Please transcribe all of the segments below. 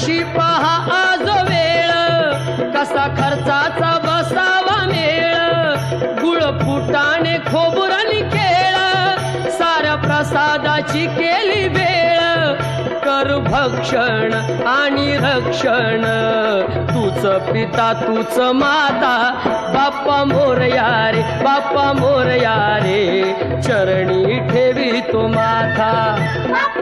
कशी पहा आज वेळ. कसा खर्चाचा बसावा मेळ. गुळ फुटाने खोबुरानी खेळ साऱ्या प्रसादाची केली वेळ. कर भक्षण आणि रक्षण. तूच पिता तूच माता. बाप्पा मोरया रे बाप्पा मोरया रे चरणी ठेवी तो माथा. बाप्पा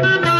Thank you.